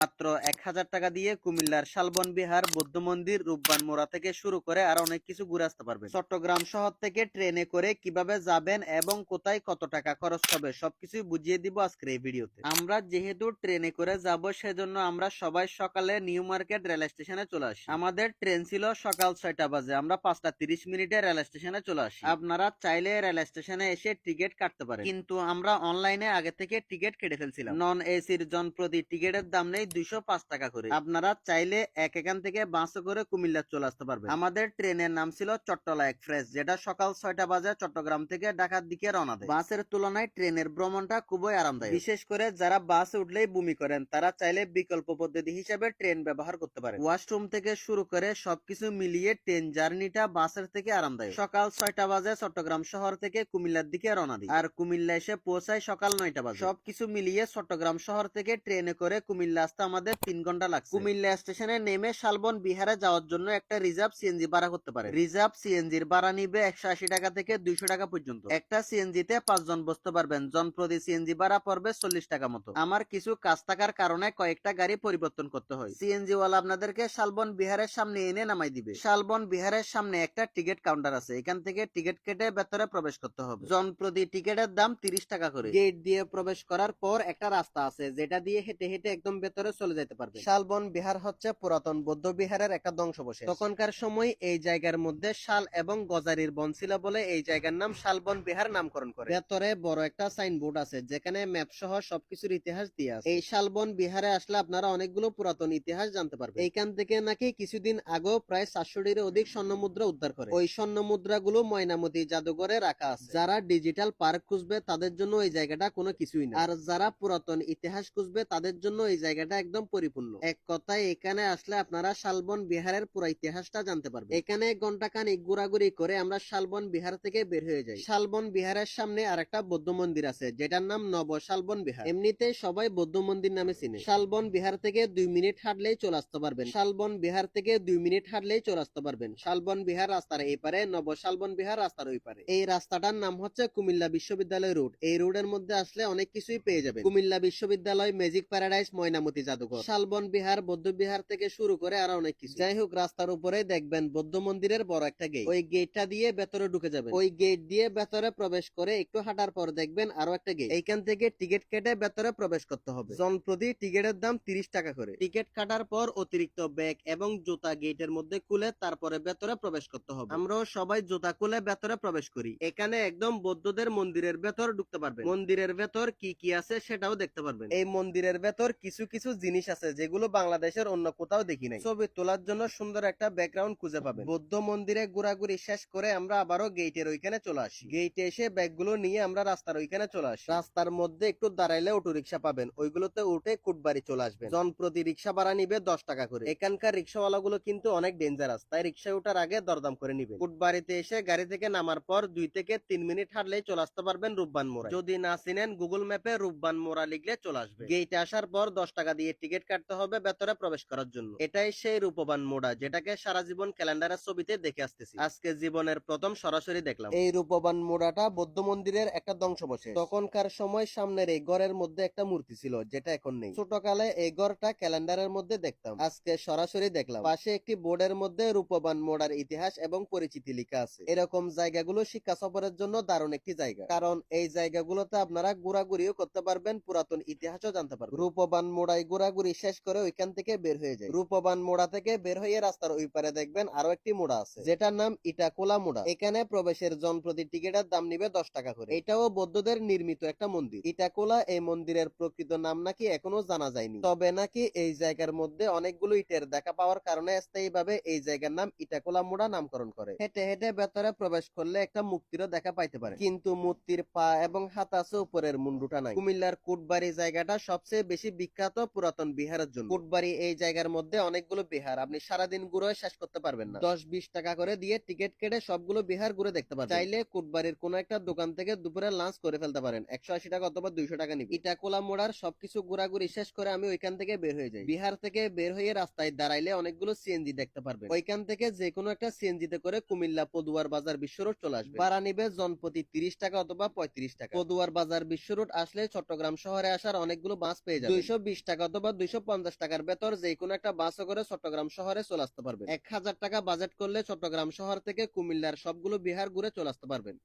মাত্র এক হাজার টাকা দিয়ে কুমিল্লার শালবন বিহার, বৌদ্ধ মন্দির, রূপবান মোড়া থেকে শুরু করে আর অনেক কিছু ঘুরে আসতে পারবেন। চট্টগ্রাম শহর থেকে ট্রেনে করে কীভাবে যাবেন এবং কোথায় কত টাকা খরচ হবে সবকিছুই বুঝিয়ে দিব আজকের এই ভিডিওতে। আমরা যেহেতু ট্রেনে করে যাব, সেজন্য আমরা সবাই সকালে নিউ মার্কেট রেল স্টেশনে চলে আসি। আমাদের ট্রেন ছিল সকাল ছয়টা বাজে, আমরা পাঁচটা তিরিশ মিনিটে রেল স্টেশনে চলে আসি। আপনারা চাইলে রেল স্টেশনে এসে টিকিট কাটতে পারেন। কিন্তু আমরা অনলাইনে আগে থেকে টিকিট কেটে ফেলছিলাম। নন এসির জন প্রতি টিকিটের দাম নেই দুইশো পাঁচ টাকা করে। আপনারা চাইলে এক এখান থেকে বাসে করে কুমিল্লা চলে আসতে পারবেন। আমাদের ট্রেনের নাম ছিল চট্টলা এক্সপ্রেস যেটা সকাল ছয়টা বাজে চট্টগ্রাম থেকে ঢাকার দিকে রওনা দেয়। বাসের তুলনায় ট্রেনের ভ্রমণটা খুবই আরামদায়ক। বিশেষ করে যারা বাসে উঠলেই বমি করেন তারা চাইলে বিকল্প পদ্ধতি হিসেবে ট্রেন ব্যবহার করতে পারে ওয়াশরুম থেকে শুরু করে সবকিছু মিলিয়ে ট্রেন জার্নিটা বাসের থেকে আরামদায়ক। সকাল ছয়টা বাজে চট্টগ্রাম শহর থেকে কুমিল্লার দিকে রওনা দিই। আর কুমিল্লা এসে পৌঁছায় সকাল নয়টা বাজে। সবকিছু মিলিয়ে চট্টগ্রাম শহর থেকে ট্রেনে করে কুমিল্লা আসতে আমাদের তিন ঘণ্টা লাগছে। কুমিল্লা স্টেশনে নেমে শালবন বিহারে যাওয়ার জন্য একটা রিজার্ভ সিএনজি ভাড়া করতে পারে। রিজার্ভ সিএনজির ভাড়া নিবে একশো আশি টাকা থেকে দুইশো টাকা পর্যন্ত। একটা সিএনজি তে পাঁচজন বসতে পারবেন। জন প্রতি সিএনজি ভাড়া পড়বে চল্লিশ টাকা মতো। আমার কিছু কাজ থাকার কারণে কয়েকটা গাড়ি পরিবর্তন করতে হয়। সিএনজি ওয়ালা আপনাদেরকে শালবন বিহারের সামনে এনে নামাই দিবে। শালবন বিহারের সামনে একটা টিকিট কাউন্টার আছে। এখান থেকে টিকিট কেটে ভেতরে প্রবেশ করতে হবে। জন প্রতি টিকিটের দাম তিরিশ টাকা করে। গেট দিয়ে প্রবেশ করার পর একটা রাস্তা আছে যেটা দিয়ে হেঁটে হেঁটে একদম ভেতরে চলে যেতে পারবে। শালবন বিহার হচ্ছে পুরাতন বৌদ্ধ বিহারের একটা ধ্বংসবশেষ। তখনকার সময় এই জায়গার মধ্যে শাল এবং গজারির বন ছিল বলে এই জায়গার নাম শালবন বিহার নামকরণ করে। ভেতরে বড় একটা সাইনবোর্ড আছে যেখানে ম্যাপ সহ সবকিছুর ইতিহাস দিয়ে আছে। এই শালবন বিহারে আসলে আপনারা অনেকগুলো পুরাতন ইতিহাস জানতে পারবেন। এইখান থেকে নাকি কিছুদিন আগেও প্রায় সাতশোটির অধিক স্বর্ণ মুদ্রা উদ্ধার করে। ওই স্বর্ণ মুদ্রাগুলো ময়নামতি জাদুঘরে রাখা আছে। যারা ডিজিটাল পার্ক খুঁজবে তাদের জন্য এই জায়গাটা কোনো কিছুই না। আর যারা পুরাতন ইতিহাস খুঁজবে তাদের জন্য এই জায়গাটা একদম পরিপূর্ণ। এক কথায় এখানে আসলে আপনারা শালবন বিহারের পুরো ইতিহাসটা জানতে পারবেন। এখানে ঘণ্টা খানিক ঘোরাঘুরি করে আমরা শালবন বিহার থেকে বের হয়ে যাই। শালবন বিহারের সামনে আর একটা বৌদ্ধ মন্দির আছে, যেটার নাম নব শালবন বিহার। এমনিতে সবাই বৌদ্ধ মন্দির নামে চিনে। শালবন বিহার থেকে দুই মিনিট হাঁটলেই চলে আসতে পারবেন। শালবন বিহার থেকে দুই মিনিট হাঁটলেই চলে আসতে পারবেন। শালবন বিহার রাস্তার এই পারে, নব শালবন বিহার রাস্তার ওই পারে। এই রাস্তাটার নাম হচ্ছে কুমিল্লা বিশ্ববিদ্যালয় রোড। এই রোডের মধ্যে আসলে অনেক কিছুই পেয়ে যাবেন। কুমিল্লা বিশ্ববিদ্যালয় ম্যাজিক প্যারাডাইস ময়নামতি জাদুঘর। শালবন বিহার বৌদ্ধ বিহার থেকে শুরু করে আরও অনেক কিছু। যাই হোক রাস্তার উপরে দেখবেন বৌদ্ধ মন্দিরের বড় একটা গেট ওই গেটটা দিয়ে ভেতরে ঢুকে যাবেন। ওই গেট দিয়ে ভেতরে প্রবেশ করে একটু হাঁটার পর দেখবেন আরও একটা গেট এইখান থেকে টিকিট কেটে ভেতরে প্রবেশ করতে হবে। জন প্রতি টিকিটের দাম তিরিশ টাকা করে। টিকিট কাটার পর অতিরিক্ত ব্যাগ এবং জুতা গেটের মধ্যে খুলে তারপরে ভেতরে প্রবেশ করতে হবে। আমরাও সবাই জুতা খুলে ভেতরে প্রবেশ করি। এখানে একদম বৌদ্ধদের মন্দিরের ভেতর ঢুকতে পারবেন। মন্দিরের ভেতর কি কি আছে সেটাও দেখতে পারবেন। এই মন্দিরের ভেতর কিছু কিছু জিনিস আছে যেগুলো বাংলাদেশের অন্য কোথাও দেখি নাই। ছবি তোলার জন্য সুন্দর একটা ব্যাকগ্রাউন্ড খুঁজে পাবেন। বৌদ্ধ মন্দিরে ঘোরাঘুরি শেষ করে আমরা আবারও গেটের ওইখানে চলে আসি। গেটে এসে ব্যাগগুলো নিয়ে আমরা রাস্তার ওইখানে চলে আসি। রাস্তার মধ্যে একটু দাঁড়াইলে অটো রিক্সা পাবেন। ওইগুলোতে উঠে কুটবাড়ি চলে আসবেন। জন প্রতি রিক্সা ভাড়া নিবে দশ টাকা করে। এখানকার রিক্সাওয়ালা গুলো কিন্তু অনেক ডেঞ্জারাস তাই রিক্সা ওঠার আগে দরদাম করে নিবে কুটবাড়িতে এসে গাড়ি থেকে নামার পর দুই থেকে তিন মিনিট হাঁটলেই চলে আসতে পারবেন রূপবান মোড়া যদি না চিনেন গুগল ম্যাপে রূপবান মোড়া লিখলে চলে আসবে। গেটে আসার পর দশ টাকা দিয়ে টিকিট কাটতে হবে ভেতরে প্রবেশ করার জন্য। এটাই সেই রূপবান মোড়া যেটাকে সারা জীবন ক্যালেন্ডারের ছবিতে দেখে আসতেছি। আজকে জীবনের প্রথম সরাসরি দেখলাম। এই রূপবান মোড়াটা বৌদ্ধ মন্দিরের একটা ধ্বংসবশেষ। তখনকার সময় সামনের এই ঘরের মধ্যে একটা মূর্তি ছিল, যেটা এখন নেই। ছোটকালে এই ঘরটা ক্যালেন্ডারের মধ্যে দেখতাম। আজকে সরাসরি দেখলাম। পাশে একটি বোর্ডের মধ্যে রূপবান মোড়ার ইতিহাস এবং পরিচিতি লেখা আছে। এরকম জায়গাগুলো শিক্ষা সফরের জন্য দারুণ একটি জায়গা। কারণ এই জায়গাগুলোতে আপনারা ঘোরাঘুরিও করতে পারবেন, পুরাতন ইতিহাসও জানতে পারবেন। রূপবান মোড়ায় ঘোরাঘুরি শেষ করে ওইখান থেকে বের হয়ে যায় রূপবান মোড়া থেকে বের হয়ে রাস্তার ওই পারে দেখবেন আরও একটি মোড়া আছে। যেটার নাম ইটাকোলা মোড়া। এখানে প্রবেশের জন প্রতি টিকিটের দাম নিবে দশ টাকা করে। এটাও বৌদ্ধদের নির্মিত একটা মন্দির। ইটাকোলা এই মন্দিরের প্রকৃত নাম নাকি এখনও জানা যায়নি। তবে নাকি এই জায়গার মধ্যে অনেকগুলো ইটের দেখা পাওয়ার কারণে স্থায়ী ভাবে এই জায়গার নাম ইটাকোলা মোড়া নামকরণ করে। হেঁটে হেঁটে ভেতরে প্রবেশ করলে একটা মুক্তিরও দেখা পাইতে পারে কিন্তু মূর্তির পা এবং হাত আছে উপরের মুন্ডুটা নাই। কুমিল্লার কুটবাড়ি জায়গাটা সবচেয়ে বেশি বিখ্যাত পুরাতন বিহারের জন্য। কুটবাড়ি এই জায়গার মধ্যে অনেকগুলো বিহার। আপনি সারাদিন ঘুরে শেষ করতে পারবেন না। দশ বিশ টাকা করে দিয়ে টিকিট কেটে সবগুলো বিহার ঘুরে দেখতে পারবেন। চাইলে কুটবাড়ির কোন একটা দোকান থেকে দুপুরে লাঞ্চ করে ফেলতে পারেন। একশো আশি টাকা অথবা দুইশো টাকা নিবি। ইটাকোলা মোড়ার সবকিছু ঘোরাঘুরি শেষ করে আমি ওইখান থেকে বের হয়ে যাই। বিহার থেকে বের হয়ে রাস্তায় দাঁড়াইলে অনেকগুলো সিএনজি দেখতে পারবেন। ওইখান থেকে যে কোনো একটা সিএনজিতে করে কুমিল্লা পদুয়ার বাজার বিশ্ব রোড চলে আসবে। ভাড়া নিবে জনপ্রতি তিরিশ টাকা অথবা পঁয়ত্রিশ টাকা। পদুয়ার বাজার বিশ্ব রোড আসলে চট্টগ্রাম শহরে আসার অনেকগুলো বাস পেয়ে যাবে দুইশো বিশ টাকা অথবা দুইশো পঞ্চাশ টাকার ভেতর যে কোনো একটা বাসে করে চট্টগ্রাম শহরে চলে আসতে পারবেন। এক হাজার টাকা বাজেট করলে চট্টগ্রাম শহর থেকে কুমিল্লার সবগুলো বিহার ঘুরে চলে আসতে পারবেন।